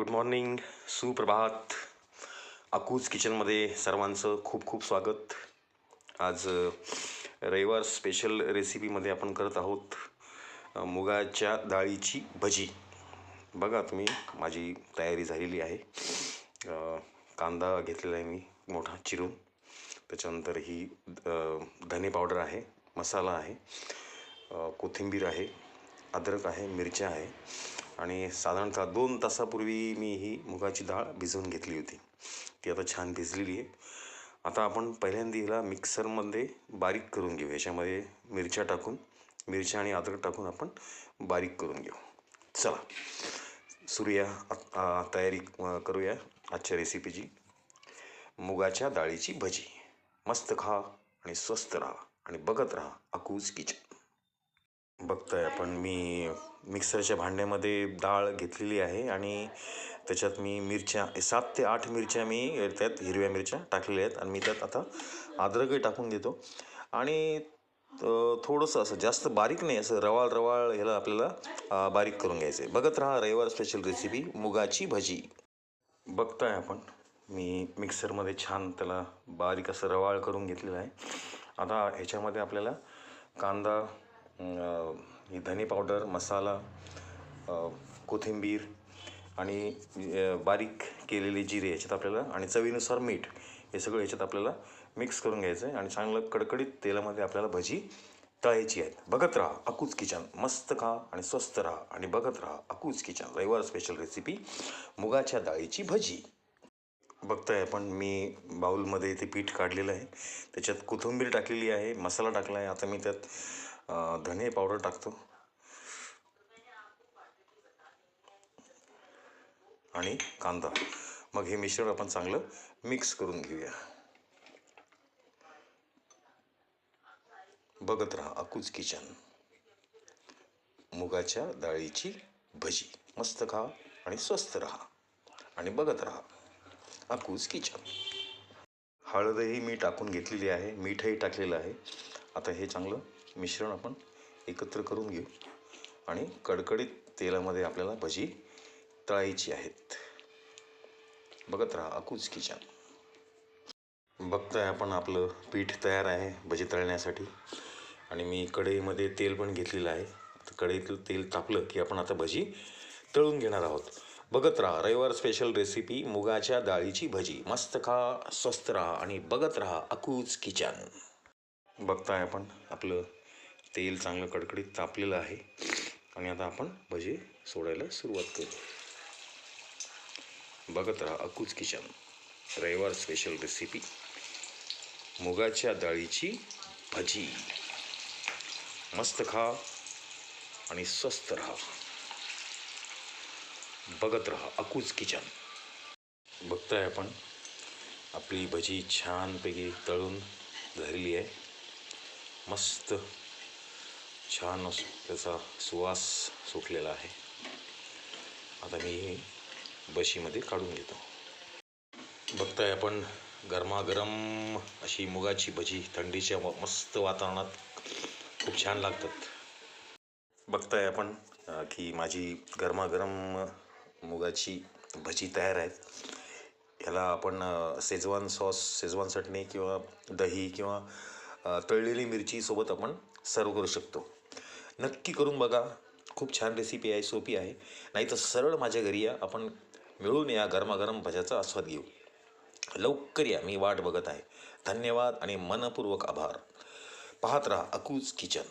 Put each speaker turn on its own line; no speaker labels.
Good morning सुप्रभात. अकूज किचनमध्ये सर्वांचं खूप खूप स्वागत. आज रविवार स्पेशल रेसिपीमध्ये आपण करत आहोत मुगाच्या डाळीची भजी. बघा तुम्ही माझी तयारी झालेली आहे. कांदा घेतलेला आहे मी मोठा चिरून. त्याच्यानंतर ही धने पावडर आहे मसाला आहे कोथिंबीर आहे अद्रक आहे मिरच्या आहे. आणि साधारणतः दोन तासापूर्वी मी ही मुगाची डाळ भिजवून घेतली होती. ती आता छान भिजलेली आहे. आता आपण पहिल्यांदा हिला मिक्सरमध्ये बारीक करून घेऊ. याच्यामध्ये मिरच्या टाकून मिरच्या आणि अद्रक टाकून आपण बारीक करून घेऊ. चला सुरूया. आ- तयारी करूया आजच्या रेसिपीची मुगाच्या डाळीची भजी. मस्त खा आणि स्वस्त राहा आणि बघत राहा अकूज किचन. बघताय आपण. मी मिक्सरच्या भांड्यामध्ये डाळ घेतलेली आहे आणि त्याच्यात मी मिरच्या सात ते आठ मिरच्या मी त्यात हिरव्या मिरच्या टाकलेल्या आहेत आणि मी त्यात आता अद्रकही टाकून देतो. आणि थोडंसं असं जास्त बारीक नाही असं रवाळ रवाळ ह्याला आपल्याला बारीक करून घ्यायचं आहे बघत राहा रविवार स्पेशल रेसिपी मुगाची भजी. बघताय आपण. मी मिक्सरमध्ये छान त्याला बारीक असं रवाळ करून घेतलेलं आहे. आता ह्याच्यामध्ये आपल्याला कांदा धने पावडर मसाला कोथिंबीर आणि बारीक केलेले जिरे याच्यात आपल्याला आणि चवीनुसार मीठ हे सगळं याच्यात आपल्याला मिक्स करून घ्यायचं आहे आणि चांगलं कडकडीत तेलामध्ये आपल्याला भजी तळायची आहेत. बघत राहा अकूज किचन. मस्त खा आणि स्वस्त राहा आणि बघत राहा अकूज किचन. रविवार स्पेशल रेसिपी मुगाच्या डाळीची भजी. बघताय आपण मी बाऊलमध्ये ते पीठ काढलेलं आहे. त्याच्यात कोथिंबीर टाकलेली आहे मसाला टाकला आहे. आता मी त्यात धने पावडर टाकतो. आणि कांदा. मग हे मिश्रण आपण चांगलं मिक्स करून घेऊया. बघत राहा अकूज किचन. मुगाच्या डाळीची भजी. मस्त खा आणि स्वस्त राहा. आणि बघत राहा अकूज किचन. हळदही मी टाकून घेतलेली आहे. मीठही टाकलेलं आहे. आता हे चांगलं मिश्रण आपण एकत्र करून घेऊ. आणि कडकडीत तेलामध्ये आपल्याला भजी तळायची आहेत. बघत राहा अकूज किचन. बघताय आपण आपलं पीठ तयार आहे भजी तळण्यासाठी. आणि मी कढईमध्ये तेल पण घेतलेलं आहे. आता कढईतलं तेल तापलं की आपण आता भजी तळून घेणार आहोत. बघत राहा रविवार स्पेशल रेसिपी मुगाच्या डाळीची भजी. मस्त खा स्वस्त राहा आणि बघत राहा अकूज किचन. बघताय आपण. आपलं तेल चांगलं कडकडीत तापलेलं आहे. आणि आता आपण भजी सोडायला सुरुवात करू. बघत राहा अकूज किचन. रविवार स्पेशल रेसिपी मुगाच्या डाळीची भजी. मस्त खा आणि स्वस्त राहा. बघत राहा अकूज किचन. बघताय आपण. आपली भजी छानपैकी तळून झालेली आहे. मस्त छान अस- त्याचा सुवास सुटलेला आहे. आता मी बशीमध्ये काढून घेतो. बघताय आपण गरमागरम अशी मुगाची भजी थंडीच्या मस्त वातावरणात खूप छान लागतात. बघताय आपण की माझी गरमागरम मुगाची भजी तयार आहेत. ह्याला आपण सेजवान शेजवान सॉस सेजवान चटणी किंवा दही किंवा तळलेली मिरचीसोबत आपण सर्व करू शकतो. नक्की करून बघा. खूप छान रेसिपी आहे सोपी आहे. नाही तर सरळ माझ्या घरी या. आपण मिळून या गरमागरम भज्याचा आस्वाद घेऊ. लवकर या. मी वाट बघत आहे. धन्यवाद आणि मनपूर्वक आभार. पाहत राहा अकूज किचन.